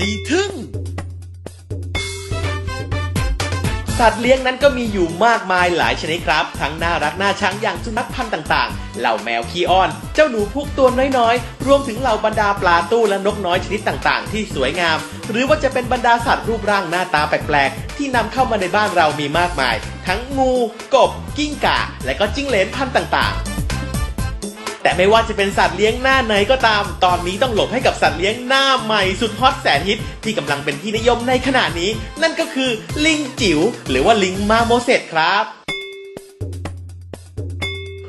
ยทึ่ง สัตว์เลี้ยงนั้นก็มีอยู่มากมายหลายชนิดครับ ทั้งน่ารักน่าชังอย่างสุนัขพันธุ์ต่างๆ เหล่าแมวขี้อ้อน เจ้าหนูพวกตัวน้อยๆ รวมถึงเหล่าบรรดาปลาตู้และนกน้อยชนิดต่างๆ ที่สวยงาม หรือว่าจะเป็นบรรดาสัตว์รูปร่างหน้าตาแปลกๆ ที่นำเข้ามาในบ้านเรามีมากมาย ทั้งงู กบ กิ้งก่า และก็จิ้งเหลนพันธุ์ต่างๆ แต่ไม่ว่าจะเป็นสัตว์เลี้ยงหน้าไหนก็ตาม ตอนนี้ต้องหลบให้กับสัตว์เลี้ยงหน้าใหม่สุดฮอตแสนฮิตที่กำลังเป็นที่นิยมในขณะนี้ นั่นก็คือลิงจิ๋วหรือว่าลิงมาโมเสสครับ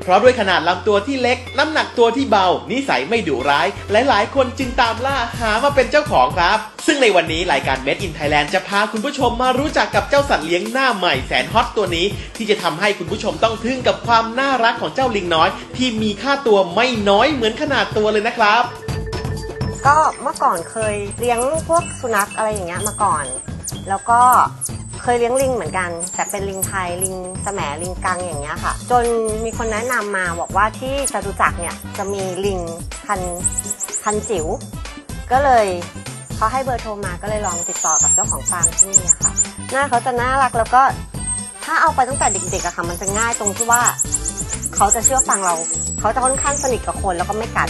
เพราะด้วยขนาดลำตัวที่เล็ก น้ำหนักตัวที่เบา นิสัยไม่ดุร้าย หลาย ๆ คนจึงตามล่าหามาเป็นเจ้าของครับ ซึ่งในวันนี้รายการ Made in Thailand จะพาคุณผู้ชมมารู้จักกับเจ้าสัตว์เลี้ยงหน้าใหม่แสนฮอตตัวนี้ ที่จะทำให้คุณผู้ชมต้องทึ่งกับความน่ารักของเจ้าลิงน้อย ที่มีค่าตัวไม่น้อยเหมือนขนาดตัวเลยนะครับ ก็เมื่อก่อนเคยเลี้ยงพวกสุนัขอะไรอย่างเงี้ยมาก่อน แล้วก็ เคยเลี้ยงลิงเหมือนกัน แต่เป็นลิงไทยลิงแสมลิงกังอย่างเงี้ยค่ะ จนมีคนแนะนำมาบอกว่าที่จตุจักรเนี่ยจะมีลิงพันพันจิ๋วก็เลยเขาให้เบอร์โทรมาก็เลยลองติดต่อกับเจ้าของฟาร์มที่นี่อะค่ะ หน้าเขาจะน่ารักแล้วก็ถ้าเอาไปตั้งแต่เด็กๆอะค่ะ มันจะง่ายตรงที่ว่า เขาจะเชื่อฟังเรา เขาจะค่อนข้างสนิทกับคนแล้วก็ไม่กัด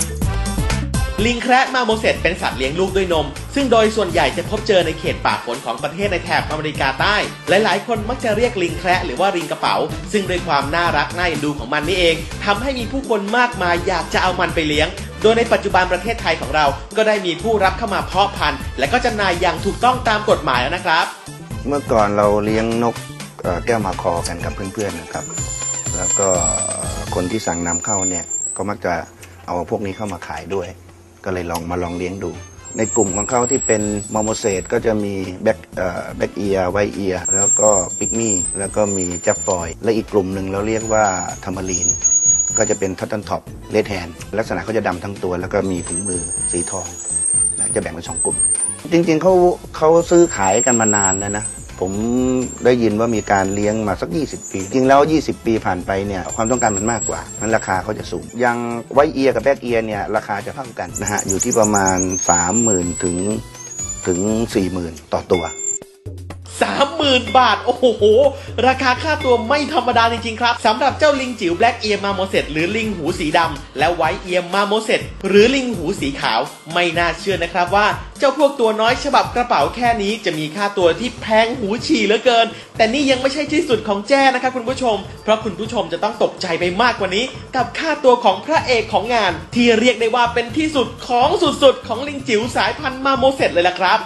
ลิงแคระมาโมเสสเป็นสัตว์เลี้ยงลูกด้วยนม ซึ่งโดยส่วนใหญ่จะพบเจอในเขตป่าฝนของประเทศในแถบอเมริกาใต้ หลายๆ คนมักจะเรียกลิงแคระหรือว่าลิงกระเป๋า ซึ่งด้วยความน่ารักน่าเอ็นดูของมันนี่เองทำให้มีผู้คนมากมายอยากจะเอามันไปเลี้ยง โดยในปัจจุบันประเทศไทยของเรา ก็ได้มีผู้รับเข้ามาเพาะพันธุ์ และก็จำหน่ายอย่างถูกต้องตามกฎหมายแล้วนะครับ เมื่อก่อนเราเลี้ยงนกแก้วมาคอกันกับเพื่อนๆนะครับ แล้วก็คนที่สั่งนำเข้าเนี่ยก็มักจะเอาพวกนี้เข้ามาขายด้วย ก็เลยลองมาลองเลี้ยงดู ในกลุ่มของเขาที่เป็นมอมโมเซตก็จะมีแบ็กแบ็กเอียไวเอียแล้วก็ปิกมี่แล้วก็มีจัฟฟอย และอีกกลุ่มหนึ่งเราเรียกว่าทามารีน ก็จะเป็นทัตตันท็อปเลดแฮนลักษณะเขาจะดำทั้งตัว แล้วก็มีถุงมือสีทองจะแบ่งเป็นสองกลุ่ม จริงๆเขาเขาซื้อขายกันมานานแล้วนะ ผมได้ยินว่ามีการเลี้ยงมาสัก 20 ปี จริงแล้ว 20 ปีผ่านไปเนี่ยความต้องการมันมากกว่ามันราคาเขาจะสูงอยังไวเอียกับแบกเอียเนี่ยราคาจะเท่ากันนะฮะอยู่ที่ประมาณ 30,000 ถึงถึง 40,000 ต่อตัว30,000 บาท โอ้โห ราคาค่าตัวไม่ธรรมดาจริงๆครับสำหรับเจ้าลิงจิ๋วแบล็กเอียมาโมเสสหรือลิงหูสีดำและไวท์เอียมาโมเสสหรือลิงหูสีขาว ไม่น่าเชื่อนะครับว่า เจ้าพวกตัวน้อยฉบับกระเป๋าแค่นี้จะมีค่าตัวที่แพงหูฉี่เหลือเกิน แต่นี่ยังไม่ใช่ที่สุดของแจ้นะครับคุณผู้ชม เพราะคุณผู้ชมจะต้องตกใจไปมากกว่านี้ กับค่าตัวของพระเอกของงาน ที่เรียกได้ว่าเป็นที่สุดของสุดๆของลิงจิ๋วสายพันธุ์มาโมเสสเลยล่ะครับ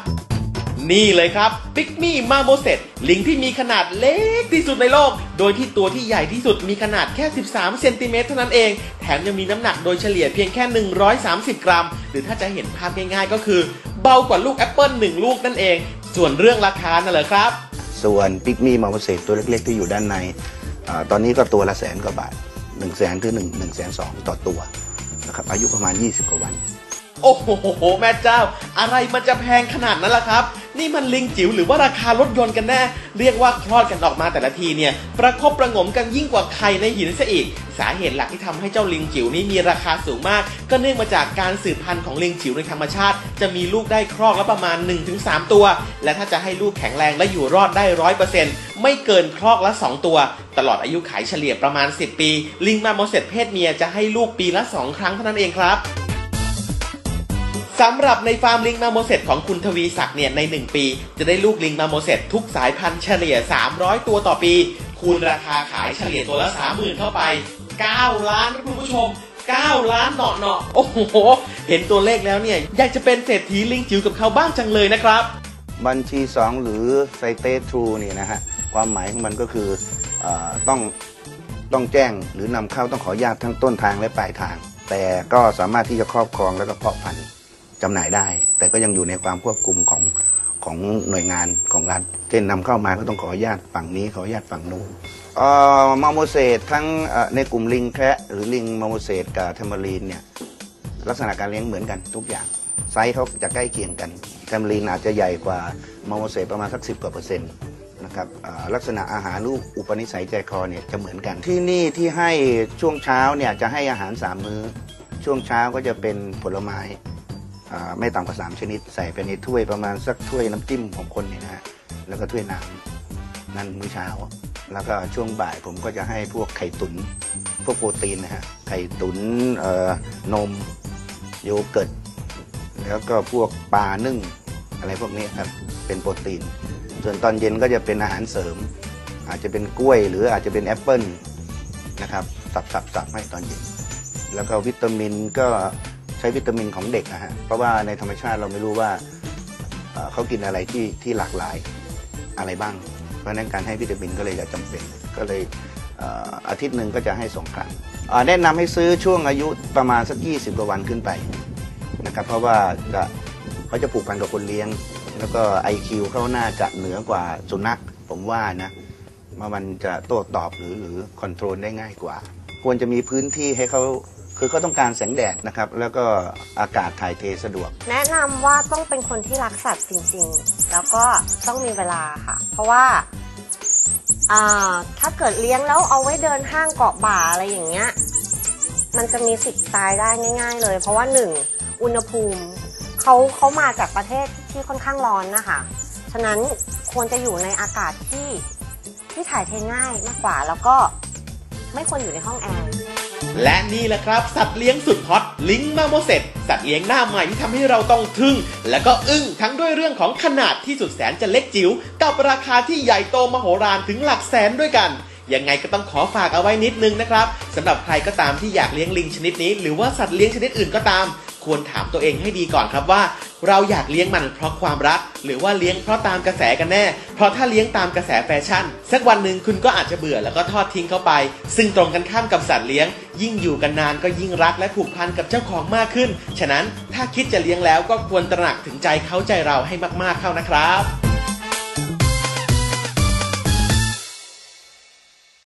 นี่เลยครับปิกมี่มาโมเสสลิงที่มีขนาดเล็กที่สุดในโลก โดยที่ตัวที่ใหญ่ที่สุดมีขนาดแค่ 13 เซนติเมตรเท่านั้นเอง แถมยังมีน้ำหนักโดยเฉลี่ยเพียงแค่ 130 กรัม หรือถ้าจะเห็นภาพง่ายๆ ก็คือ เบากว่าลูกแอปเปิล1ลูกนั่นเอง ส่วนเรื่องราคาน่ะเหรอครับ ส่วนปิกมี่มอมเสสตัวเล็กๆ ที่อยู่ด้านในอาตอนนี้ก็ตัวละแสนกว่าบาท1 0 0 0 0แสนถึง1 1 2 0 0 0ต่อตัวนะครับอายุประมาณ 20 กว่าวัน โอ้โห แม่เจ้า อะไรมันจะแพงขนาดนั้นล่ะครับ นี่มันลิงจิ๋วหรือว่าราคารถยนต์กันแน่ เรียกว่าคลอดกันออกมาแต่ละทีเนี่ย ประคบประงมกันยิ่งกว่าไข่ในหินซะอีก สาเหตุหลักที่ทำให้เจ้าลิงจิ๋วนี้มีราคาสูงมาก ก็เนื่องมาจากการสืบพันธุ์ของลิงจิ๋วในธรรมชาติ จะมีลูกได้ครอกละประมาณ 1-3 ตัว และถ้าจะให้ลูกแข็งแรงและอยู่รอดได้ร้อยเปอร์เซ็นต์ไม่เกินครอกละ 2 ตัว ตลอดอายุขัยเฉลี่ยประมาณ 10 ปี ลิงมาโมเสสเพศเมียจะให้ลูกปีละ 2 ครั้งเท่านั้นเองครับ สำหรับในฟาร์มลิงมาโมเสสของคุณทวีศักดิ์เนี่ยใน 1 ปี จะได้ลูกลิงมาโมเสสทุกสายพันธุ์เฉลี่ย 300 ตัวต่อปี คูณราคาขายเฉลี่ยตัวละ 30,000 เข้าไป 9 ล้านคุณผู้ชม 9 ล้านเนาะเนาะโอ้โห เห็นตัวเลขแล้วเนี่ย อยากจะเป็นเศรษฐีลิงจิ๋วกับเขาบ้างจังเลยนะครับ บัญชี 2 หรือไซเตทรูนี่นะฮะ ความหมายของมันก็คือออต้องต้องแจ้งหรือนำเข้าต้องขออนุญาตทั้งต้นทางและปลายทาง แต่ก็สามารถที่จะครอบครองแล้วก็เพาะพันธุ์ จำหน่ายได้ แต่ก็ยังอยู่ในความควบคุมของของหน่วยงานของรัฐเช่นนำเข้ามาก็ต้องขออนุญาตฝั่งนี้ขออนุญาตฝั่งนู้นเอ่อมาโมเสสทั้งเอ่อในกลุ่มลิงแคระหรือลิงมาโมเสสกับเทมเบอรีนเนี่ยลักษณะการเลี้ยงเหมือนกันทุกอย่างไซส์เขาจะใกล้เคียงกันแทมลีนอาจจะใหญ่กว่ามาโมเสสประมาณสักสิบกว่าเปอร์เซ็นต์นะครับอ่าลักษณะอาหารลูกอุปนิสัยใจคอเนี่ยจะเหมือนกัน ที่นี่ที่ให้ช่วงเช้าเนี่ยจะให้อาหารสามมื้อ ช่วงเช้าก็จะเป็นผลไม้อ่า ไม่ต่ำกว่า 3 ชนิด ใส่ไปในถ้วยประมาณสักถ้วยน้ำจิ้มของคนเนี่ยนะฮะแล้วก็ถ้วยน้ำนั่นมื้อเช้า แล้วก็ช่วงบ่ายผมก็จะให้พวกไข่ตุนพวกโปรตีนนะฮะไข่ตุนนมโยเกิร์ตแล้วก็พวกปลานึ่งอะไรพวกนี้ครับเป็นโปรตีน ส่วนตอนเย็นก็จะเป็นอาหารเสริม อาจจะเป็นกล้วยหรืออาจจะเป็นแอปเปิลนะครับสับสับสับให้ตอนเย็น แล้วก็วิตามินก็ ใช้วิตามินของเด็กนะฮะเพราะว่าในธรรมชาติเราไม่รู้ว่าเขากินอะไรที่ที่หลากหลายอะไรบ้าง เพราะฉะนั้นการให้วิตามินก็เลยจะจำเป็น ก็เลยอาทิตย์หนึ่งก็จะให้สองครั้งแนะนำให้ซื้อช่วงอายุประมาณสัก 20 กว่าวันขึ้นไปนะครับเพราะว่าจะเขาจะผูกพันกับคนเลี้ยง แล้วก็ IQ เขาน่าจะเหนือกว่าสุนัขผมว่านะว่ามันจะโต้ตอบหรือหรือคอนโทรลได้ง่ายกว่า ควรจะมีพื้นที่ให้เขา คือเขาต้องการแสงแดดนะครับ แล้วก็อากาศถ่ายเทสะดวก แนะนำว่าต้องเป็นคนที่รักสัตว์จริงๆ แล้วก็ต้องมีเวลาค่ะ เพราะว่าอ่าถ้าเกิดเลี้ยงแล้วเอาไว้เดินห้างเกาะบ่าอะไรอย่างเงี้ย มันจะมีสิทธิ์ตายได้ง่าย ๆ เลย เพราะว่าหนึ่งอุณหภูมิเขาเขามาจากประเทศที่ค่อนข้างร้อนนะคะ ฉะนั้นควรจะอยู่ในอากาศที่ที่ถ่ายเทง่ายมากกว่า แล้วก็ไม่ควรอยู่ในห้องแอร์ และนี่แหละครับ สัตว์เลี้ยงสุดฮอตลิงมาโมเสตสัตว์เลี้ยงหน้าใหม่ที่ทำให้เราต้องทึ่ง และก็อึ้งทั้งด้วยเรื่องของขนาดที่สุดแสนจะเล็กจิ๋วกับราคาที่ใหญ่โตมโหฬารถึงหลักแสนด้วยกันยังไงก็ต้องขอฝากเอาไว้นิดนึงนะครับสำหรับใครก็ตามที่อยากเลี้ยงลิงชนิดนี้ หรือว่าสัตว์เลี้ยงชนิดอื่นก็ตาม ควรถามตัวเองให้ดีก่อนครับว่า เราอยากเลี้ยงมันเพราะความรัก หรือว่าเลี้ยงเพราะตามกระแสกันแน่ เพราะถ้าเลี้ยงตามกระแสแฟชั่น สักวันหนึ่งคุณก็อาจจะเบื่อแล้วก็ทอดทิ้งเขาไป ซึ่งตรงกันข้ามกับสัตว์เลี้ยง ยิ่งอยู่กันนานก็ยิ่งรักและผูกพันกับเจ้าของมากขึ้น ฉะนั้นถ้าคิดจะเลี้ยงแล้วก็ควรตระหนักถึงใจเขาใจเราให้มากๆเข้านะครับ